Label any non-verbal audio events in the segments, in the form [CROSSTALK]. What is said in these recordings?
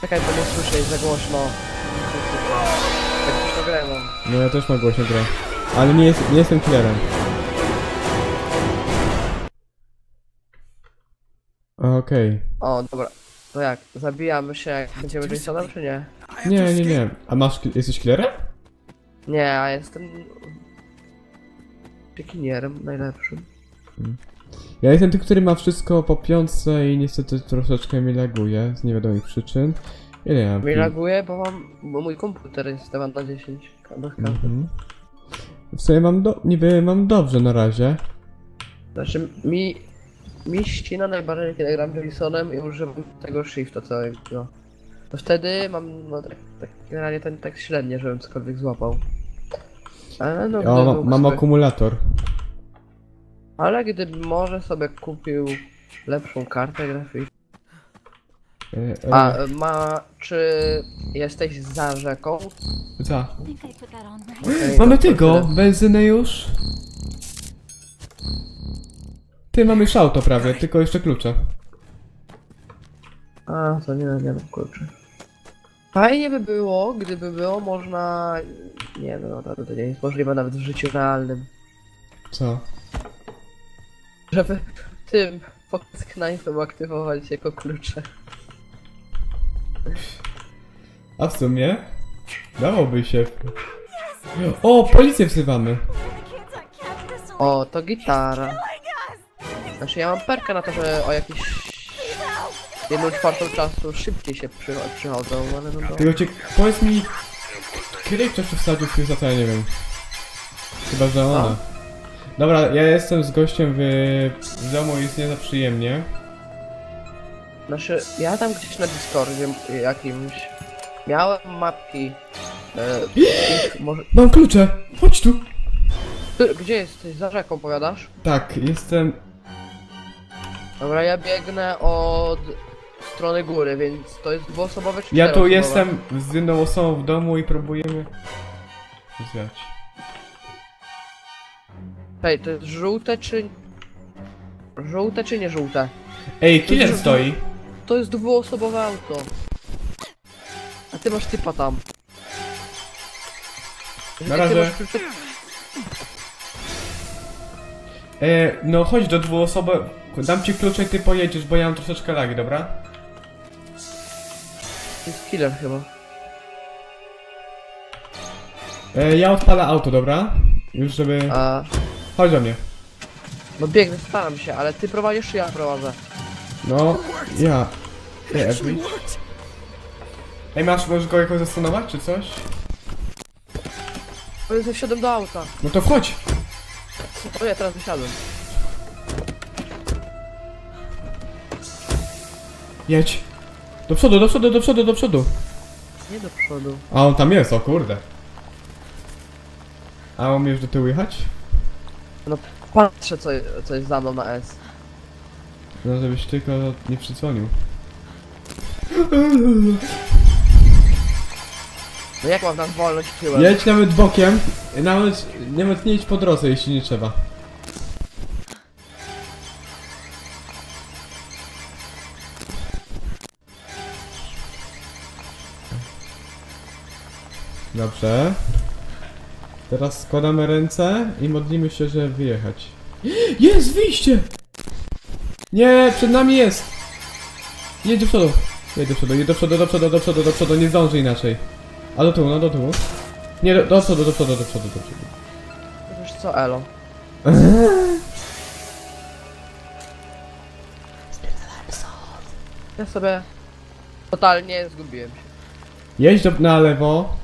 Czekaj, bo nie słyszę, jest za głośno. Tak głośno grę mam. No ja też mam głośno grę. Ale nie, jest, nie jestem killerem. Okej. O, dobra. To jak? Zabijamy się jak będziemy Jasonem, czy nie? Nie, nie, nie. A masz, ki- jesteś killerem? Nie, a jestem... Piekinierem najlepszym. Ja jestem tym, który ma wszystko po piątce i niestety troszeczkę mi laguje z niewiadomych przyczyn. Ile ja mam? Mi laguje, bo mam... bo mój komputer jest temat na 10. Bez karty. Mhm. W sumie mam do... niby mam dobrze na razie. Znaczy, mi... Mi ścina najbardziej, kiedy gram Jasonem i używam tego shifta całego. To wtedy mam, no tak, tak generalnie ten tak średnie, żebym cokolwiek złapał. Ale no, O, mam akumulator. Ale gdybym może sobie kupił lepszą kartę graficzną. E, e, A, ma... czy jesteś za rzeką? Okej, Mamy to tego, tyle. benzynę już. Ty, mamy już auto prawie, tylko jeszcze klucze. A, to nie, nie mam kluczy. Fajnie by było, gdyby było można... Nie no, to, to nie jest możliwe nawet w życiu realnym. Co? Żeby tym Pocket Knife'em aktywować jako klucze. A w sumie? Dałoby się. O, policję wzywamy. O, to gitara. Znaczy ja mam perkę na to, że o jakieś jedną czwartą czasu szybciej się przy, przychodzą, ale no. Tylko cię, powiedz mi, kiedy ktoś wsadził Fuse'a, to ja nie wiem. Chyba, że ona. Dobra, ja jestem z gościem w, w domu i jest nie za przyjemnie. Znaczy, ja tam gdzieś na Discordzie jakimś miałem mapki. E, ich, może, Mam klucze! Chodź tu! ty, gdzie jesteś? Za rzeką powiadasz? Tak, jestem... Dobra, ja biegnę od strony góry, więc to jest dwuosobowe czy Ja tu czteroosobowe? jestem z jedną osobą w domu i próbujemy... Zwiać. Hej, to jest żółte czy... Żółte czy nie żółte? Ej, killer stoi! To jest dwuosobowe auto. A ty masz typa tam. Na Ty razie. masz E, no chodź do dwuosoby. Dam ci klucze i ty pojedziesz, bo ja mam troszeczkę lagi, dobra? To jest killer chyba. E, ja odpalę auto, dobra? Już żeby... A, Chodź do mnie. no biegnę, staram się, ale ty prowadzisz czy ja prowadzę? No, ja. Ej, Edwin. Ej, masz, możesz go jakoś zastanować, czy coś? O Jezu, wsiadłem do auta. No to wchodź! O nie, teraz wysiadłem. Jedź! Do przodu, do przodu, do przodu, do przodu! Nie do przodu. A on tam jest, o kurde. A umiesz do tyłu jechać? No patrzę co, co jest za mną na S. No, żebyś tylko nie przydzwonił. No jak mam tam wolność tyłem? Jedź nawet bokiem, nawet, nawet nie idź po drodze, jeśli nie trzeba. Dobrze. Teraz składamy ręce i modlimy się, żeby wyjechać. [GASPS] Jest wyjście! Nie, przed nami jest! Jedź do przodu. Jedź do przodu, jedź do przodu, do przodu, do przodu, do przodu, nie zdąży inaczej. A do tyłu, no do tyłu. Nie, do, do przodu, do przodu, do przodu, do przodu. Wiesz co, Elo? [LAUGHS] Ja sobie totalnie zgubiłem się. Jedź do, na lewo.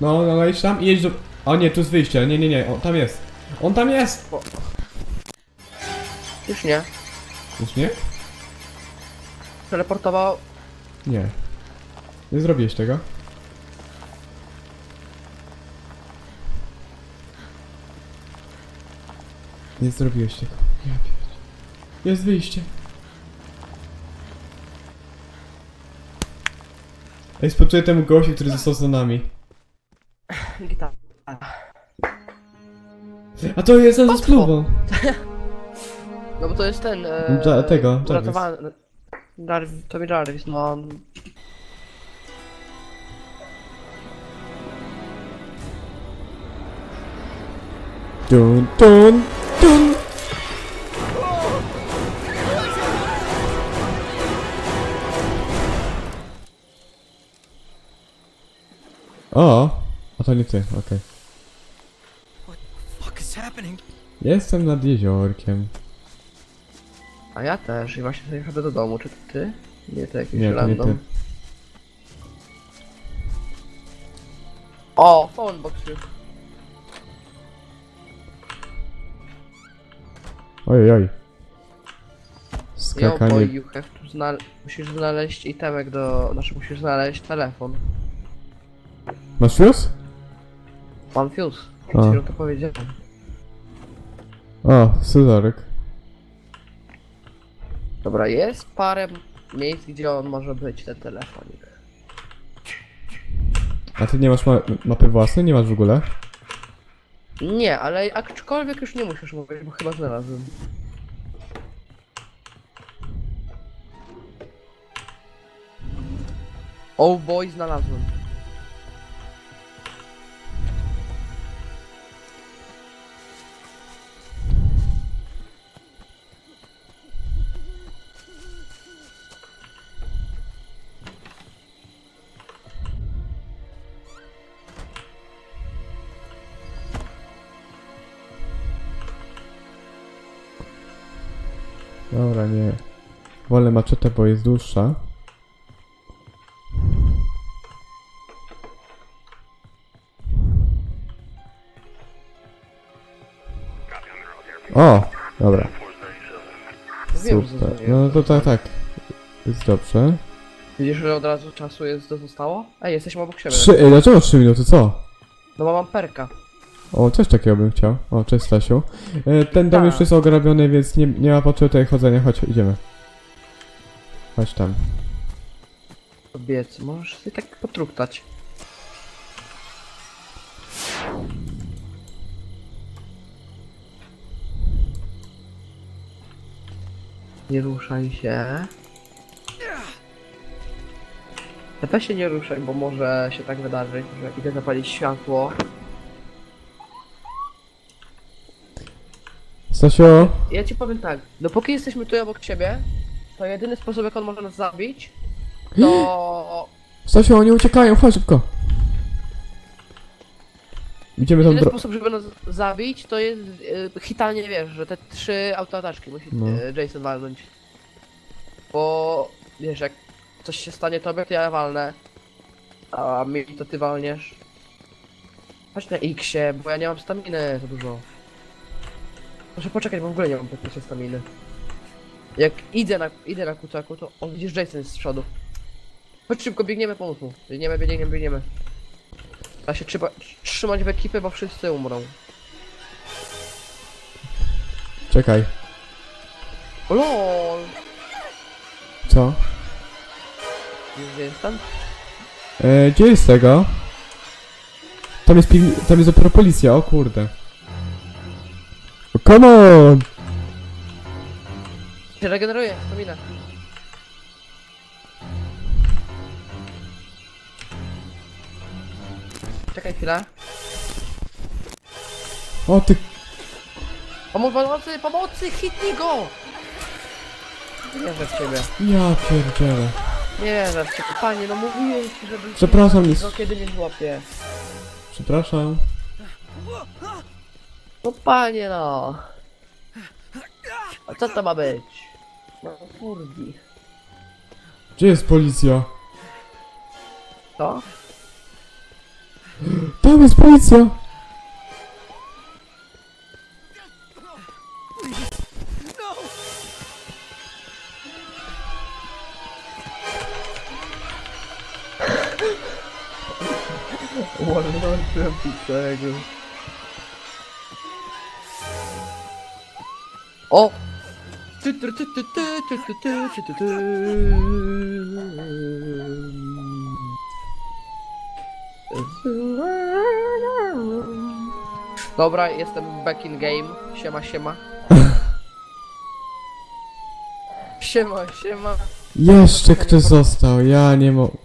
No, no, no, jedź tam i jedź do... O nie, tu jest wyjście, nie, nie, nie, on tam jest. On tam jest! Już nie. Już nie? Teleportował. Nie. Nie zrobiłeś tego. Nie zrobiłeś tego. Ja pierdzie. Jest wyjście. Ej, współczuję temu gościu, który został za nami. Gitara. A to jest ten ze spluwą. No bo to jest ten. E, Dza- tego, uratowany. Jarvis, Tommy Jarvis, no. Dun, dun, dun. O, a to nie ty, okej. happening? Jestem nad jeziorkiem. A ja też i właśnie sobie chodzę do domu, czy to ty? Nie, to jakiś Nie, to nie random. ty. O, phonebox już. Ojej, oj. Yo Skakanie. boy, you have to znal... Musisz znaleźć itemek do... Znaczy musisz znaleźć telefon. Masz fuse? Fuse. A. Przed chwilą to powiedziałem. O, scyzoryk. Dobra, jest parę miejsc, gdzie on może być, ten telefonik. A ty nie masz ma mapy własnej? Nie masz w ogóle? Nie, ale aczkolwiek już nie musisz mówić, bo chyba znalazłem. Oh boy, znalazłem. Dobra, nie. Wolę maczetę, bo jest dłuższa. O! Dobra, Wiem, że super. zrobiłem. No to tak, tak. Jest dobrze. Widzisz, że od razu czasu jest zostało? Ej, jesteśmy obok siebie. Trzy, ej, dlaczego trzy minuty, co? No bo mam perka. O, coś takiego bym chciał. O, cześć Stasiu. E, Ten dom Tak. już jest ograbiony, więc nie, nie ma potrzeby tutaj chodzenia. Chodź, idziemy. Chodź tam. Kobiec, możesz sobie tak potruktać. Nie ruszaj się. Weź się nie ruszaj, bo może się tak wydarzyć, że idę zapalić światło. Stasiu! Ja ci powiem tak, dopóki jesteśmy tu obok ciebie, to jedyny sposób jak on może nas zabić, to... [GASPS] Stasiu, oni uciekają, chodź szybko. Idziemy tą Jedyny dro... sposób, żeby nas zabić, to jest y, hitanie, wiesz, że te trzy autoataczki musi No. y, Jason walnąć. Bo, wiesz, jak coś się stanie tobie, to ja walnę, a mi to ty walniesz. Chodź na X-ie, bo ja nie mam staminy za dużo. Muszę poczekać, bo w ogóle nie mam praktycznie staminy. Jak idę na, idę na kucaku, to o widzisz Jason jest z przodu. Chodź szybko, biegniemy, pomóc mu. Biegniemy, biegniemy, biegniemy. Trzeba się trzeba trzymać w ekipy, bo wszyscy umrą. Czekaj. O lol! Co? Wiesz, gdzie jestem? E, gdzie jest tego? Tam jest. Tam jest dopiero policja, o kurde. Come on! Się regeneruję, stamina. Czekaj chwilę. O ty... Pomóż, pomocy, pomocy, hitnij go! Nie wierzę w ciebie. Ja pierdzielę. Nie wierzę w ciebie. Panie, no mówiłem ci, żeby... Przepraszam. No kiedy mnie złapie. Przepraszam. No panie no. A co to ma być? No kurdi. Gdzie jest policja? Co? Tam jest policja! Walnąłem tego. O! Dobra, jestem back in game. Siema, siema. [LAUGHS] Siema, siema. Jeszcze ktoś został, ja nie mogę.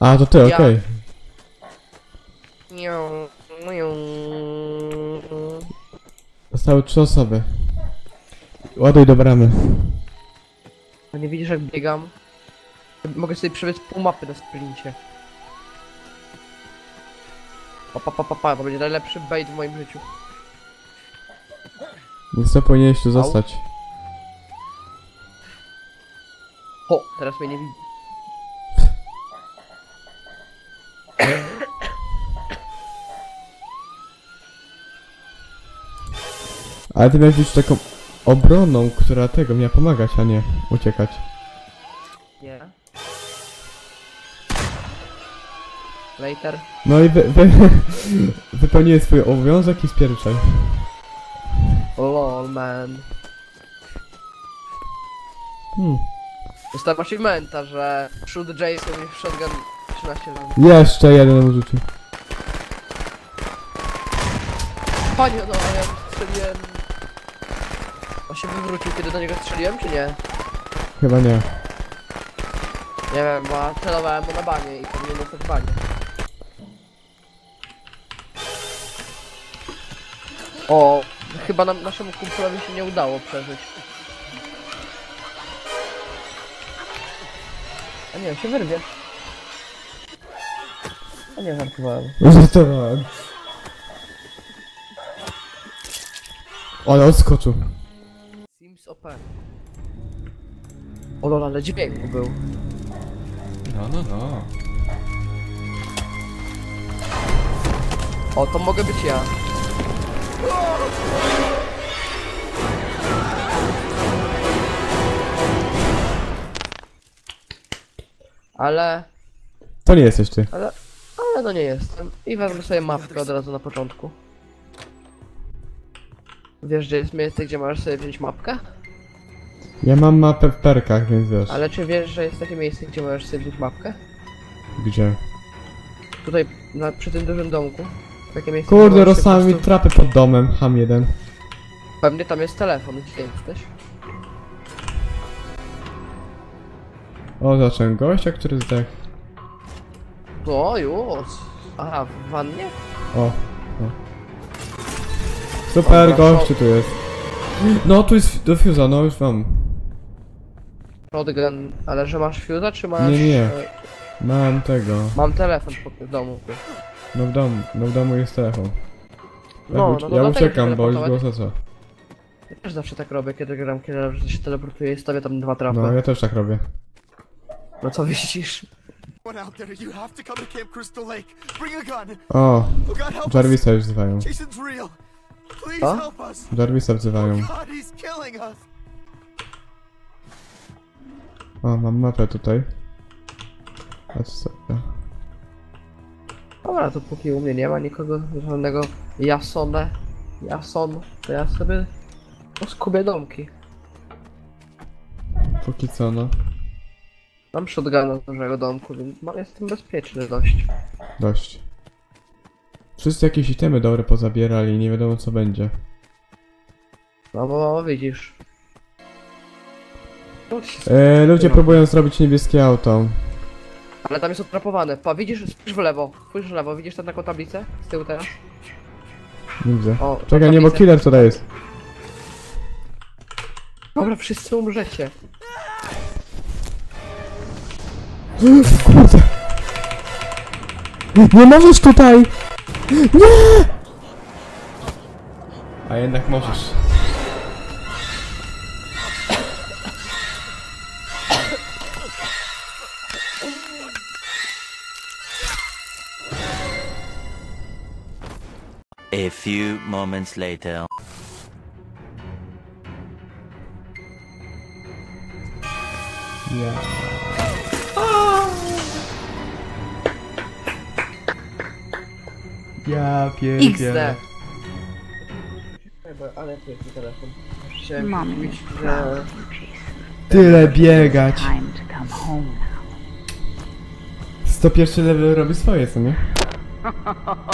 A, to ty, Ja. okej. Miau, miau. Zostały trzy osoby. Ładuj do bramy. A nie widzisz jak biegam? Mogę sobie przebiec pół mapy na sprincie. Pa, pa, pa, pa, pa, to będzie najlepszy bait w moim życiu. Więc co powinieneś tu zostać? Ho, teraz mnie nie widzi. Ale ty miałeś być taką obroną, która tego miała pomagać, a nie uciekać. Nie. Later. No i wy, wy, [LAUGHS] wypełniłeś swój obowiązek i spierczaj. Lol, man. Hmm. Dostałem achievementa, że shoot Jason i shotgun 13 razy. Jeszcze jeden rzucił. Panie, no ja strzeliłem... On się wywrócił, kiedy do niego strzeliłem, czy nie? Chyba nie. Nie wiem, bo ja celowałem mu na banie i powinien dostać banie. O, chyba nam, naszemu kumplowi się nie udało przeżyć. A nie, się wyrwie. A nie, żartowałem. Żartowałem. Ale odskoczył. O lol, ale dźwięk był. No, no, no. O, to mogę być ja. Ale, To nie jesteś ty. ale, ale no nie jestem. I wezmę sobie mapkę od razu na początku. Wiesz, gdzie jest miejsce, gdzie możesz sobie wziąć mapkę? Ja mam mapę w perkach, więc wiesz. Ale czy wiesz, że jest takie miejsce, gdzie możesz sobie wziąć mapkę? Gdzie? Tutaj, na, przy tym dużym domku. Takie miejsce, gdzie Kurde, możesz sobie po rozstałem mi prostu- trapy pod domem, ham jeden. Pewnie tam jest telefon, gdzie jesteś. O, zacząłem gościa, który zdechł. No, już. Aha, w wannie? O, o. Super, Dobra, gościu tu jest. No, tu jest do fuse'a, no już mam. Shotgun, ale że masz fuse'a, czy masz... Nie, nie. e, Mam tego. Mam telefon w domu. No w domu, no w domu jest telefon. Ja, No, no to ja dlatego uciekam, bo już było co. Ja też zawsze tak robię, kiedy gram killer, że się teleportuję i stawię tam dwa trapy. No, No, ja też tak robię. co widzisz? One out there, you have to come O, mam mapę tutaj. A co sobie? Dobra, to póki u mnie nie ma nikogo, żadnego Jasone, Jason, to ja sobie skubię domki. Póki co, no. Mam shotguna z dużego domku, więc jestem bezpieczny dość. Dość. Wszyscy jakieś itemy dobre pozabierali, nie wiadomo co będzie. No bo widzisz. To się E, ludzie próbują zrobić niebieskie auto. Ale tam jest odtrapowane. Pa, widzisz? Spójrz w lewo. Spójrz w lewo. Widzisz tam taką tablicę? Z tyłu teraz? Nie widzę. O, Czekaj, nie, bo tablicę. killer tutaj jest. Dobra, wszyscy umrzecie. [GASPS] Kurde. Nie możesz tutaj! Nie! A jednak możesz. Few moments later. Ja. Ja pierdzielę. XD. Ale telefon. Mówić, że... Tyle biegać. Time to come home now. 101 level robi swoje, co nie? [LAUGHS]